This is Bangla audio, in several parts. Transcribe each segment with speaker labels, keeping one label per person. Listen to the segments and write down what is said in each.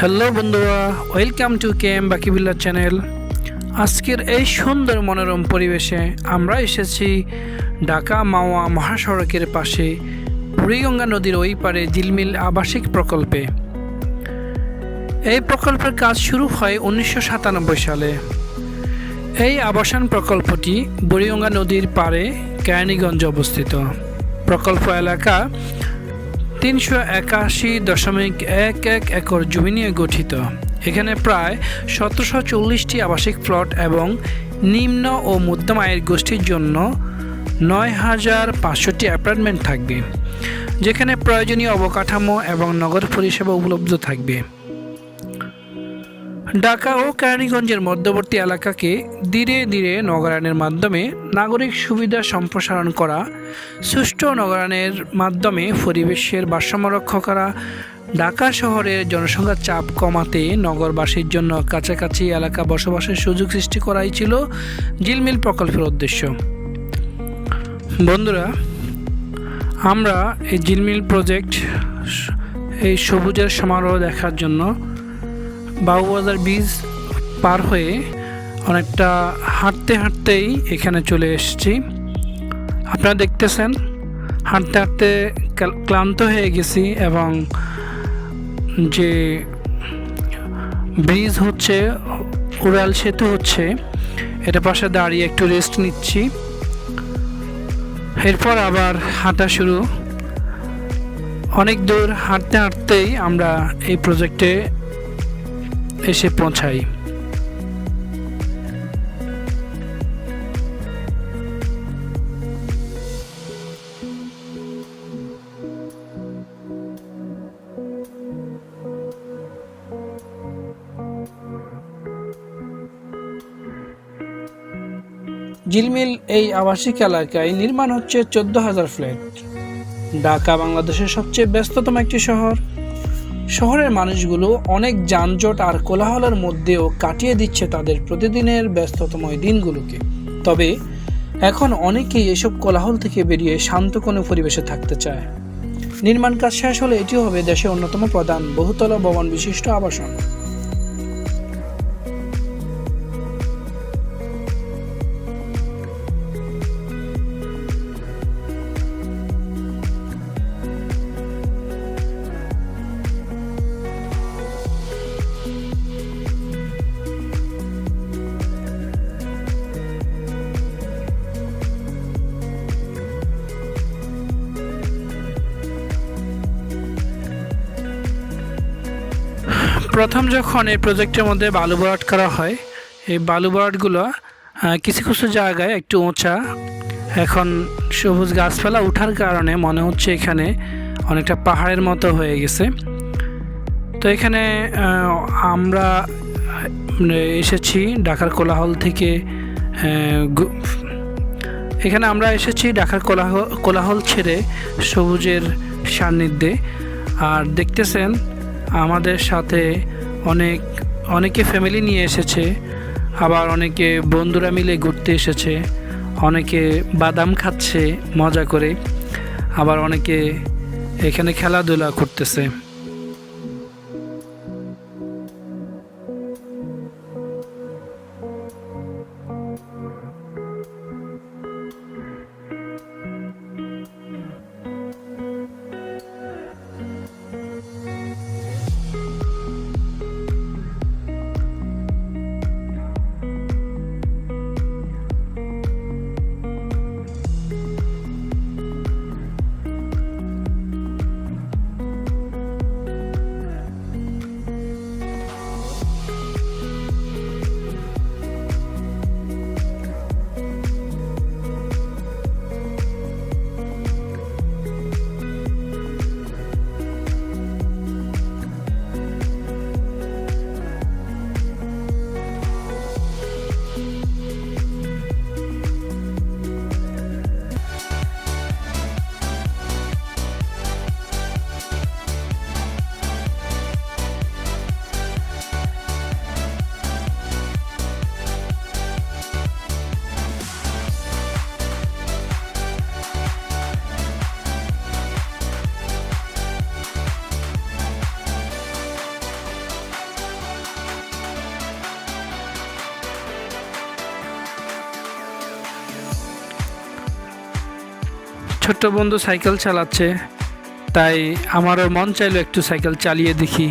Speaker 1: হ্যালো বন্ধুরা welcome to K M Bakibilla channel আজকের এই সুন্দর মনোরম পরিবেশে আমরা এসেছি ঢাকা মাওয়া মহাসড়কের পাশে বুড়িগঙ্গা নদীর ওই পারে জিলমিল আবাসিক প্রকল্পে। এই প্রকল্পের কাজ শুরু হয় উনিশশো সাতানব্বই সালে। এই আবাসন প্রকল্পটি বুড়িগঙ্গা নদীর পারে কেরানীগঞ্জে অবস্থিত। প্রকল্প এলাকা তিনশো একাশি দশমিক এক এক একর জমি নিয়ে গঠিত। এখানে প্রায় সতেরোশো চল্লিশটি আবাসিক প্লট এবং নিম্ন ও মধ্যম আয়ের গোষ্ঠীর জন্য নয় হাজার পাঁচশোটি অ্যাপার্টমেন্ট থাকবে, যেখানে প্রয়োজনীয় অবকাঠামো এবং নগর পরিষেবা উপলব্ধ থাকবে। ঢাকা ও কেরানীগঞ্জের মধ্যবর্তী এলাকাকে ধীরে ধীরে নগরায়নের মাধ্যমে নাগরিক সুবিধা সম্প্রসারণ করা, সুষ্ঠু নগরায়নের মাধ্যমে পরিবেশের ভারসাম্য রক্ষা করা, ঢাকা শহরের জনসংখ্যার চাপ কমাতে নগরবাসীর জন্য কাছাকাছি এলাকা বসবাসের সুযোগ সৃষ্টি করাই ছিল জিলমিল প্রকল্পের উদ্দেশ্য। বন্ধুরা, আমরা এই জিলমিল প্রজেক্ট এই সবুজের সমারোহ দেখার জন্য বাবুবাজার ব্রিজ পার হয়ে অনেকটা হাঁটতে হাঁটতেই এখানে চলে এসেছি। আপনারা দেখতেছেন, হাঁটতে হাঁটতে ক্লান্ত হয়ে গেছি এবং যে ব্রিজ হচ্ছে, উড়াল সেতু হচ্ছে, এটা পাশে দাঁড়িয়ে একটু রেস্ট নিচ্ছি। এরপর আবার হাঁটা শুরু। অনেক দূর হাঁটতে হাঁটতেই আমরা এই প্রজেক্টে এসে পৌঁছাই। জিলমিল এই আবাসিক এলাকায় নির্মাণ হচ্ছে চোদ্দ হাজার ফ্ল্যাট। ঢাকা, বাংলাদেশের সবচেয়ে ব্যস্ততম একটি শহর। শহরের মানুষগুলো অনেক যানজট আর কোলাহলের মধ্যেও কাটিয়ে দিচ্ছে তাদের প্রতিদিনের ব্যস্ততময় দিনগুলোকে। তবে এখন অনেকেই এসব কোলাহল থেকে বেরিয়ে শান্ত কোনো পরিবেশে থাকতে চায়। নির্মাণ কাজ শেষ হলে এটি হবে দেশের অন্যতম প্রধান বহুতল ভবন বিশিষ্ট আবাসন। প্রথম যখন এই প্রজেক্টের মধ্যে বালু ভরাট করা হয় এই বালু ভরাটগুলো আহ, কিছু কিছু জায়গায় একটু উঁচা এখন সবুজ গাছপালা ওঠার কারণে মনে হচ্ছে এখানে অনেকটা পাহাড়ের মতো হয়ে গেছে। তো এখানে আমরা মানে এসেছি ঢাকার কোলাহল থেকে এখানে আমরা এসেছি ঢাকার কোলাহল কোলাহল ছেড়ে সবুজের সান্নিধ্যে। আর দেখতেছেন আমাদের সাথে অনেক, অনেকে ফ্যামিলি নিয়ে এসেছে, আবার অনেকে বন্ধুরা মিলে ঘুরতে এসেছে, অনেকে বাদাম খাচ্ছে মজা করে, আবার অনেকে এখানে খেলাধুলা করতেছে। ছোট্ট বন্ধু সাইকেল চালাচ্ছে, তাই আমারও মন চাইলো একটু সাইকেল চালিয়ে দেখি।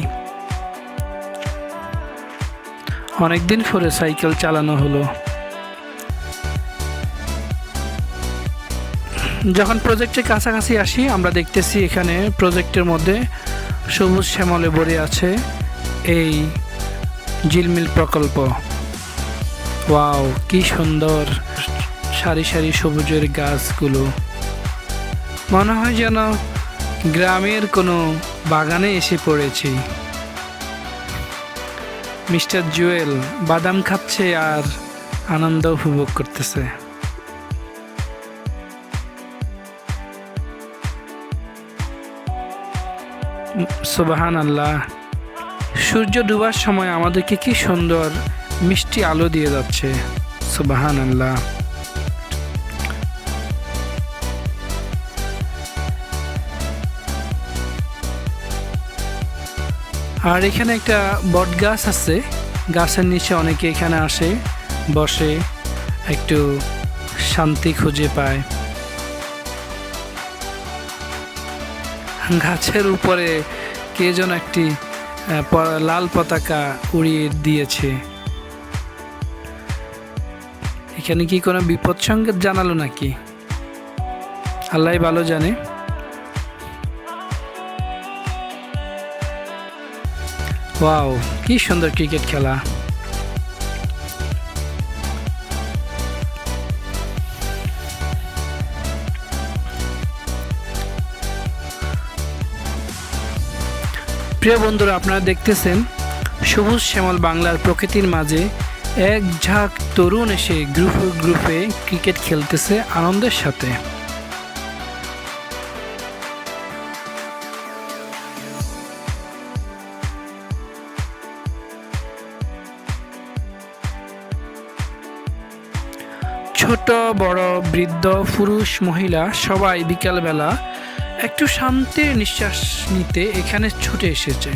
Speaker 1: অনেকদিন পরে সাইকেল চালানো হলো। যখন প্রজেক্টের কাছাকাছি আসি, আমরা দেখতেছি এখানে প্রজেক্টের মধ্যে সবুজ শ্যামলে ভরে আছে এই ঝিলমিল প্রকল্প। ওয়াও, কি সুন্দর! সারি সারি সবুজের গাছগুলো। মনে হয় যেন গ্রামের কোনো বাগানে এসে পড়েছি। মিস্টার জুয়েল বাদাম খাচ্ছে আর আনন্দ উপভোগ করতেছে। সুবাহান আল্লাহ সূর্য ডুবার সময় আমাদেরকে কি সুন্দর মিষ্টি আলো দিয়ে যাচ্ছে। সুবাহান আল্লাহ আর এখানে একটা বট গাছ আছে। গাছের নিচে অনেকে এখানে আসে, বসে, একটু শান্তি খুঁজে পায়। গাছের উপরে কে যেন একটি লাল পতাকা উড়িয়ে দিয়েছে। এখানে কি কোনো বিপদ সংকেত জানালো নাকি? আল্লাহ ভালো জানে। ওয়াও কি সুন্দর ক্রিকেট খেলা। প্রিয় বন্ধুরা, আপনারা দেখতেছেন সবুজ শ্যামল বাংলার প্রকৃতির মাঝে এক ঝাঁক তরুণ এসে গ্রুপে গ্রুপে ক্রিকেট খেলতেছে আনন্দের সাথে। ছোট, বড়, বৃদ্ধ, পুরুষ, মহিলা সবাই বিকালবেলা একটু শান্তির নিঃশ্বাস নিতে এখানে ছুটে এসেছে।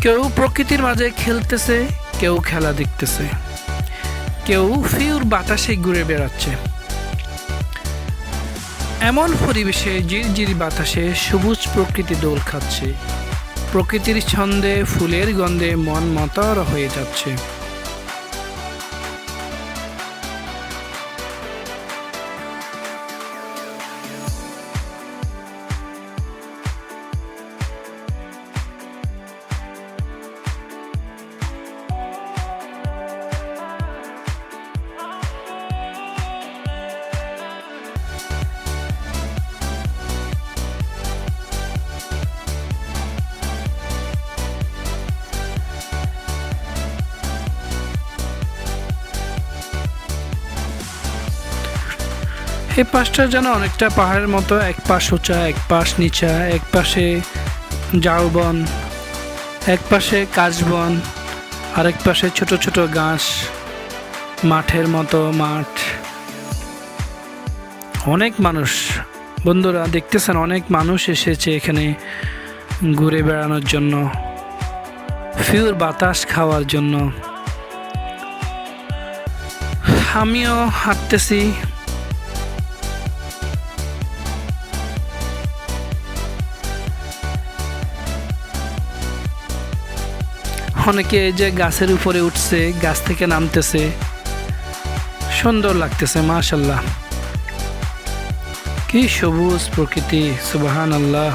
Speaker 1: কেউ প্রকৃতির মাঝে খেলতেছে, কেউ খেলা দেখতেছে। কেউ ফিউর বাতাসে ঘুরে বেড়াচ্ছে। এমন পরিবেশে ঝিরঝিরি বাতাসে সবুজ প্রকৃতি দোল খাচ্ছে। প্রকৃতির ছন্দে ফুলের গন্ধে মন মতর হয়ে যাচ্ছে। এই পাশটা যেন অনেকটা পাহাড়ের মতো, এক পাশ উঁচা, এক পাশ নিচা, এক পাশে ঝাউবন এক পাশে কাশবন আরেক পাশে ছোট ছোট ঘাস, মাঠের মতো মাঠ। অনেক মানুষ, বন্ধুরা দেখতেছেন, অনেক মানুষ এসেছে এখানে ঘুরে বেড়ানোর জন্য ফিউর বাতাস খাওয়ার জন্য। আমিও হাঁটতেছি। অনেকে এই যে গাছের উপরে উঠছে, গাছ থেকে নামতেছে। সুন্দর লাগতেছে মাশাল্লাহ কি সবুজ প্রকৃতি সুবাহান আল্লাহ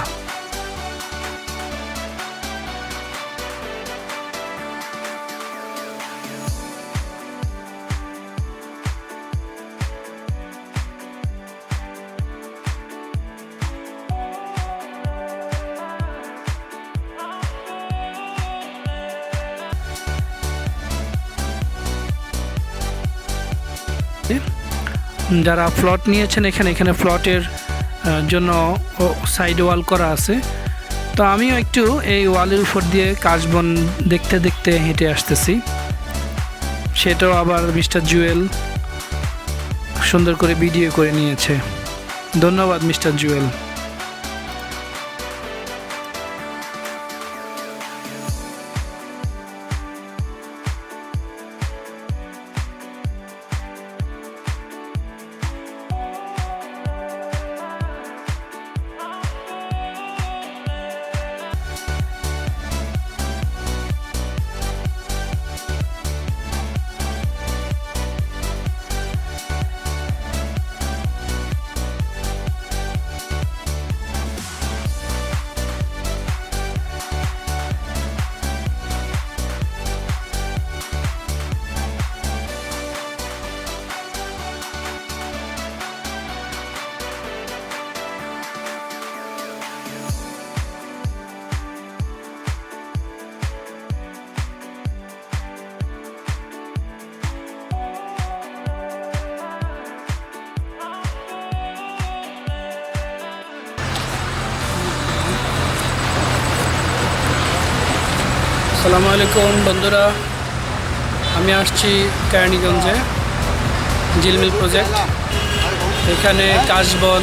Speaker 1: যারা প্লট নিয়েছেন এখানে এখানে প্লটের আহ, জন্য সাইড ওয়াল করা আছে। তো আমিও একটু এই ওয়ালের উপর দিয়ে কাশবন দেখতে দেখতে হেঁটে আসতেছি। সেটাও আবার মিস্টার জুয়েল সুন্দর করে ভিডিও করে নিয়েছে। ধন্যবাদ মিস্টার জুয়েল। সালামু আলাইকুম বন্ধুরা। আমি আসছি কেরানীগঞ্জে জিলমিল প্রজেক্ট এখানে কাশবন,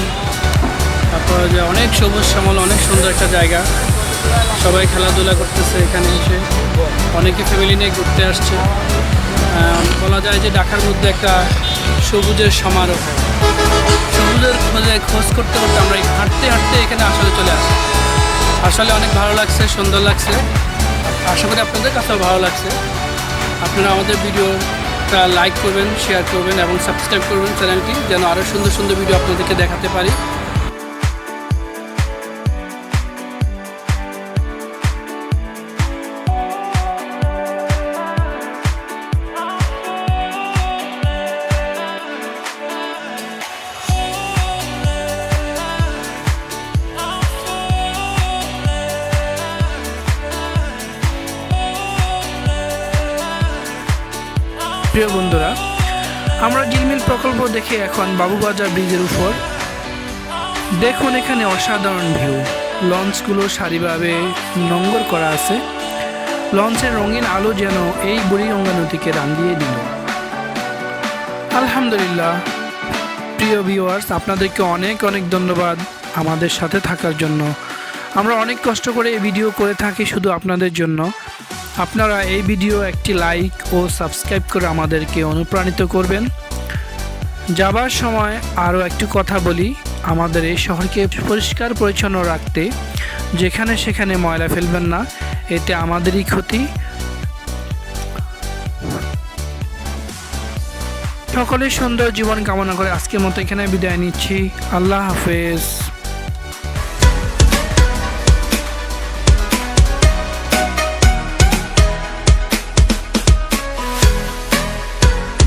Speaker 1: তারপর যে অনেক সবুজ শ্যামল, অনেক সুন্দর একটা জায়গা। সবাই খেলাধুলা করতেছে এখানে এসে। অনেকে ফ্যামিলি নিয়ে ঘুরতে আসছে। বলা যায় যে ঢাকার মধ্যে একটা সবুজের সমারোহ। সবুজের খোঁজে খোঁজ করতে করতে আমরা হাঁটতে হাঁটতে এখানে আসলে চলে আসি। আসলে অনেক ভালো লাগছে, সুন্দর লাগছে। আশা করি আপনাদের কাছেও ভালো লাগছে। আপনারা আমাদের ভিডিওটা লাইক করবেন শেয়ার করবেন এবং সাবস্ক্রাইব করবেন চ্যানেলটি, যেন আরও সুন্দর সুন্দর ভিডিও আপনাদেরকে দেখাতে পারি। প্রিয় বন্ধুরা, আমরা গিলমিল প্রকল্প দেখে এখন বাবুবাজার ব্রিজের উপর। দেখুন এখানে অসাধারণ ভিউ। লঞ্চগুলো সারিভাবে নঙ্গর করা আছে। লঞ্চের রঙিন আলো যেন এই বুড়িগঙ্গা নদীকে রাঙিয়ে দিল। আলহামদুলিল্লাহ। প্রিয় ভিউয়ার্স আপনাদেরকে অনেক অনেক ধন্যবাদ আমাদের সাথে থাকার জন্য। আমরা অনেক কষ্ট করে এই ভিডিও করে থাকি শুধু আপনাদের জন্য। আপনারা এই ভিডিও একটি লাইক ও সাবস্ক্রাইব করে আমাদেরকে অনুপ্রাণিত করবেন। যাবার সময় আরও একটু কথা বলি, আমাদের এই শহরকে পরিষ্কার পরিচ্ছন্ন রাখতে, যেখানে সেখানে ময়লা ফেলবেন না, এতে আমাদেরই ক্ষতি। সকলের সুন্দর জীবন কামনা করে আজকের মতো এখানে বিদায় নিচ্ছি। আল্লাহ হাফেজ।